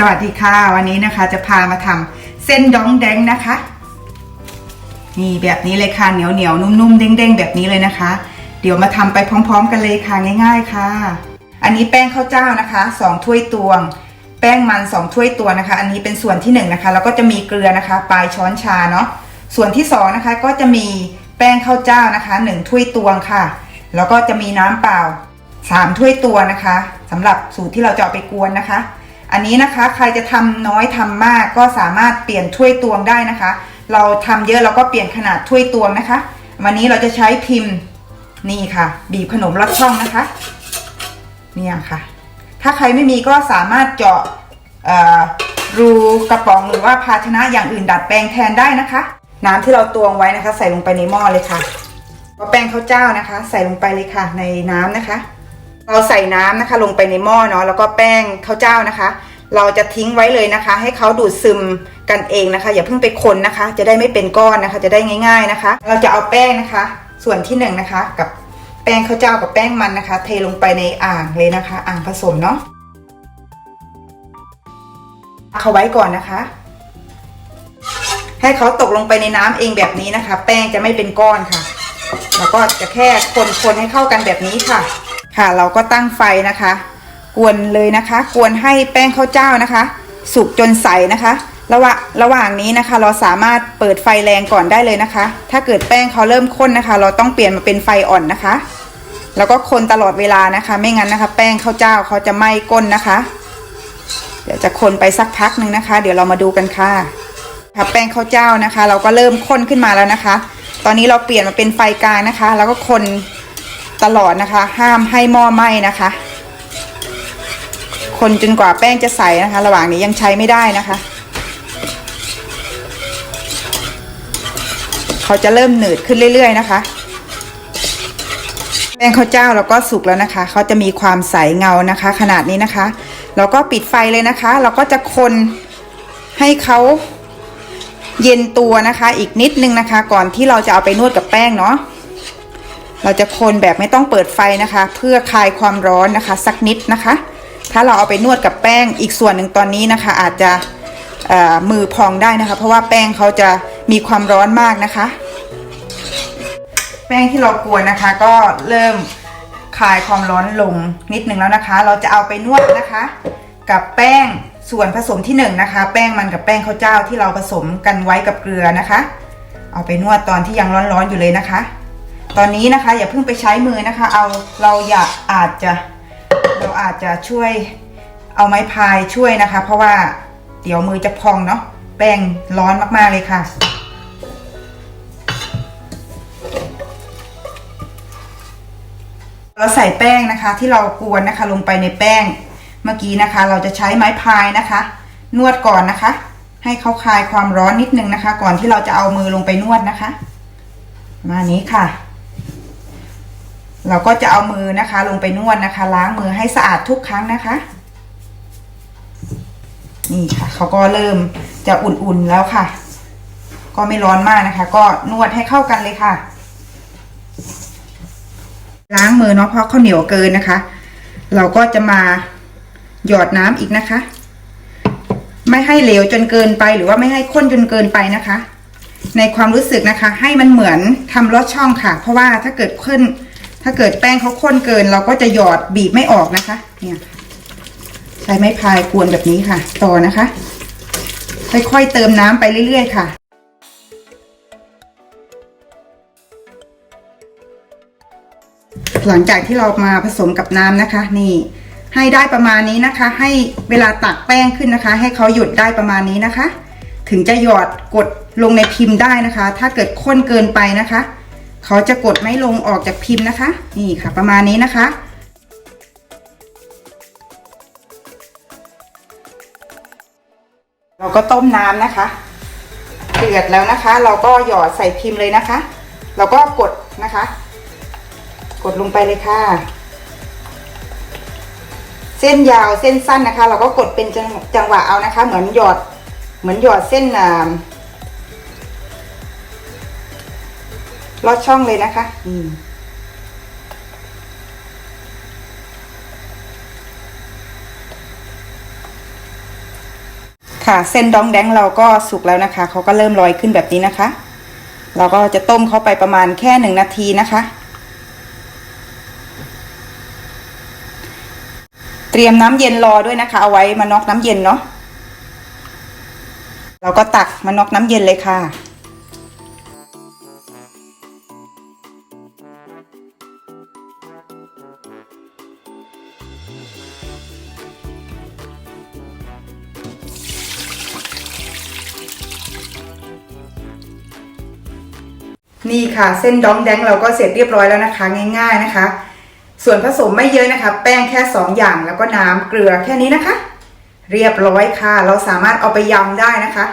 สวัสดีค่ะ วันนี้นะคะจะพามาทำเส้นดองแดงนะคะ นี่แบบนี้เลยค่ะเหนียวเหนียวนุ่มๆเด้งๆแบบนี้เลยนะคะ เดี๋ยวมาทำไปพร้อม ๆ กันเลยค่ะง่าย ๆค่ะ อันนี้แป้งข้าวเจ้านะคะสองถ้วยตวง แป้งมันสองถ้วยตวงนะคะ อันนี้เป็นส่วนที่หนึ่งนะคะแล้วก็จะมีเกลือนะคะ ปลายช้อนชาเนาะส่วนที่สองนะคะก็จะมีแป้งข้าวเจ้านะคะหนึ่งถ้วยตวงค่ะ แล้วก็จะมีน้ำเปล่าสามถ้วยตวงนะคะสำหรับสูตรที่เราจะเอาไปกวนนะคะ อันนี้นะคะใครจะทำน้อยทำมากก็สามารถเปลี่ยนถ้วยตวงได้นะคะ เราทำเยอะเราก็เปลี่ยนขนาดถ้วยตวงนะคะ วันนี้เราจะใช้พิมพ์นี่ค่ะ บีบขนมลอดช่องนะคะเนี่ยค่ะ ถ้าใครไม่มีก็สามารถเจาะรูกระป๋องหรือว่าภาชนะอย่างอื่นดัดแปลงแทนได้นะคะ น้ำที่เราตวงไว้นะคะ ใส่ลงไปในหม้อเลยค่ะแป้งข้าวเจ้านะคะ ใส่ลงไปเลยค่ะ ในน้ำนะคะ เราใส่น้ำนะคะลงไปในหม้อเนาะแล้วก็แป้งข้าวเจ้านะคะ เราจะทิ้งไว้เลยนะคะ ให้เขาดูดซึมกันเองนะคะ อย่าเพิ่งไปคนนะคะ จะได้ไม่เป็นก้อนนะคะ จะได้ง่าย ๆนะคะ เราจะเอาแป้งนะคะ ส่วนที่หนึ่งนะคะ กับแป้งข้าวเจ้ากับแป้งมันนะคะ เทลงไปในอ่างเลยนะคะ อ่างผสมเนาะเขาไว้ก่อนนะคะ ให้เขาตกลงไปในน้ำเองแบบนี้นะคะ แป้งจะไม่เป็นก้อนค่ะ แล้วก็จะแค่คนๆให้เข้ากันแบบนี้ค่ะ ค่ะ เราก็ตั้งไฟนะคะ กวนเลยนะคะ กวนให้แป้งข้าวเจ้านะคะ สุกจนใสนะคะ ระหว่างระหว่างนี้นะคะ เราสามารถเปิดไฟแรงก่อนได้เลยนะคะ ถ้าเกิดแป้งเขาเริ่มข้นนะคะ เราต้องเปลี่ยนมาเป็นไฟอ่อนนะคะ แล้วก็คนตลอดเวลานะคะ ไม่งั้นนะคะ แป้งข้าวเจ้าเขาจะไหม้ก้นนะคะ เดี๋ยวจะคนไปสักพักหนึ่งนะคะ เดี๋ยวเรามาดูกันค่ะค่ะแป้งข้าวเจ้านะคะ เราก็เริ่มข้นขึ้นมาแล้วนะคะ ตอนนี้เราเปลี่ยนมาเป็นไฟกลางนะคะ แล้วก็คน ตลอดนะคะ ห้ามให้หม้อไหม้นะคะ คนจนกว่าแป้งจะใสนะคะ ระหว่างนี้ยังใช้ไม่ได้นะคะ เขาจะเริ่มหนืดขึ้นเรื่อย ๆ นะคะแป้งข้าวเจ้าเราก็สุกแล้วนะคะ เขาจะมีความใสเงานะคะ ขนาดนี้นะคะ เราก็ปิดไฟเลยนะคะ เราก็จะคนให้เขาเย็นตัวนะคะ อีกนิดนึงนะคะ ก่อนที่เราจะเอาไปนวดกับแป้งเนาะ เราจะคนแบบไม่ต้องเปิดไฟนะคะ เพื่อคลายความร้อนนะคะ สักนิดนะคะ ถ้าเราเอาไปนวดกับแป้งอีกส่วนหนึ่งตอนนี้นะคะ อาจจะมือพองได้นะคะ เพราะว่าแป้งเขาจะมีความร้อนมากนะคะ แป้งที่เรากวนนะคะ ก็เริ่มคลายความร้อนลงนิดนึงแล้วนะคะ เราจะเอาไปนวดนะคะ กับแป้งส่วนผสมที่หนึ่งนะคะ แป้งมันกับแป้งข้าวเจ้าที่เราผสมกันไว้กับเกลือนะคะ เอาไปนวดตอนที่ยังร้อนๆอยู่เลยนะคะ ตอนนี้นะคะอย่าเพิ่งไปใช้มือนะคะ เอาเราอยากอาจจะเราอาจจะช่วยเอาไม้พายช่วยนะคะ เพราะว่าเดี๋ยวมือจะพองเนาะแป้งร้อนมากๆเลยค่ะ เราใส่แป้งนะคะที่เรากวนนะคะลงไปในแป้งเมื่อกี้นะคะ เราจะใช้ไม้พายนะคะ นวดก่อนนะคะ ให้เขาคลายความร้อนนิดนึงนะคะ ก่อนที่เราจะเอามือลงไปนวดนะคะมานี้ค่ะ เราก็จะเอามือนะคะ ลงไปนวดนะคะ ล้างมือให้สะอาดทุกครั้งนะคะ นี่ค่ะเขาก็เริ่มจะอุ่นๆแล้วค่ะ ก็ไม่ร้อนมากนะคะ ก็นวดให้เข้ากันเลยค่ะ ล้างมือเนาะเพราะข้าวเหนียวเกินนะคะ เราก็จะมาหยอดน้ำอีกนะคะ ไม่ให้เหลวจนเกินไปหรือว่าไม่ให้ข้นจนเกินไปนะคะ ในความรู้สึกนะคะ ให้มันเหมือนทำลอดช่องค่ะ เพราะว่าถ้าเกิดข้น ถ้าเกิดแป้งเขาข้นเกิน เราก็จะหยอดบีบไม่ออกนะคะ เนี่ยใช้ไม้พายกวนแบบนี้ค่ะ ต่อนะคะ ค่อยๆเติมน้ำไปเรื่อยๆค่ะหลังจากที่เรามาผสมกับน้ำนะคะ นี่ ให้ได้ประมาณนี้นะคะ ให้เวลาตักแป้งขึ้นนะคะ ให้เขาหยุดได้ประมาณนี้นะคะ ถึงจะหยอดกดลงในพิมพ์ได้นะคะ ถ้าเกิดข้นเกินไปนะคะ เขาจะกดไม่ลงออกจากพิมพ์นะคะ นี่ค่ะ ประมาณนี้นะคะ เราก็ต้มน้ำนะคะ เดือดแล้วนะคะ เราก็หยอดใส่พิมพ์เลยนะคะ เราก็กดนะคะ กดลงไปเลยค่ะ เส้นยาวเส้นสั้นนะคะ เราก็กดเป็นจังจงหวะเอานะคะ เหมือนหยอดเหมือนหยอดเส้นอ่า ลอดช่องเลยนะคะ อืมค่ะ เส้นดองแดงเราก็สุกแล้วนะคะเขาก็เริ่มลอยขึ้นแบบนี้นะคะ เราก็จะต้มเขาไปประมาณแค่หนึ่งนาทีนะคะ เตรียมน้ำเย็นรอด้วยนะคะ เอาไว้มานอกน้ำเย็นเนาะเราก็ตักมานอกน้ำเย็นเลยค่ะ นี่ค่ะ เส้นดองแดงเราก็เสร็จเรียบร้อยแล้วนะคะ ง่าย ๆนะคะ ส่วนผสมไม่เยอะนะคะ แป้งแค่ 2 อย่างแล้วก็น้ำเกลือแค่นี้นะคะ เรียบร้อยค่ะ เราสามารถเอาไปยำได้นะคะ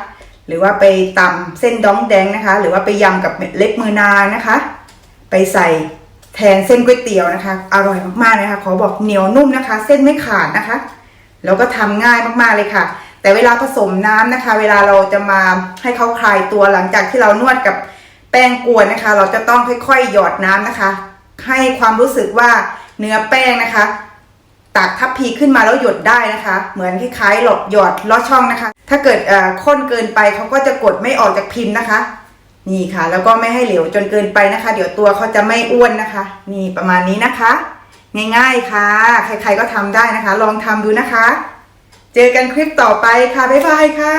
หรือว่าไปตำเส้นดองแดงนะคะ หรือว่าไปยำกับเล็บมือนางนะคะ ไปใส่แทนเส้นก๋วยเตี๋ยวนะคะ อร่อยมากๆเลยค่ะขอบอกเหนียวนุ่มนะคะ เส้นไม่ขาดนะคะ แล้วก็ทำง่ายมากๆเลยค่ะ แต่เวลาผสมน้ำนะคะ เวลาเราจะมาให้เขาคลายตัวหลังจากที่เรานวดกับ แป้งกวนนะคะ เราจะต้องค่อยๆหยอดน้ำนะคะ ให้ความรู้สึกว่าเนื้อแป้งนะคะตักทัพพีขึ้นมาแล้วหยดได้นะคะ เหมือนคล้ายๆหลอดหยอดลอดช่องนะคะ ถ้าเกิดเอ่อข้นเกินไปเขาก็จะกดไม่ออกจากพิมพ์นะคะ นี่ค่ะ แล้วก็ไม่ให้เหลวจนเกินไปนะคะ เดี๋ยวตัวเขาจะไม่อ้วนนะคะ นี่ประมาณนี้นะคะ ง่ายๆค่ะ ใครๆก็ทำได้นะคะ ลองทำดูนะคะ เจอกันคลิปต่อไปค่ะบ๊ายบายค่ะ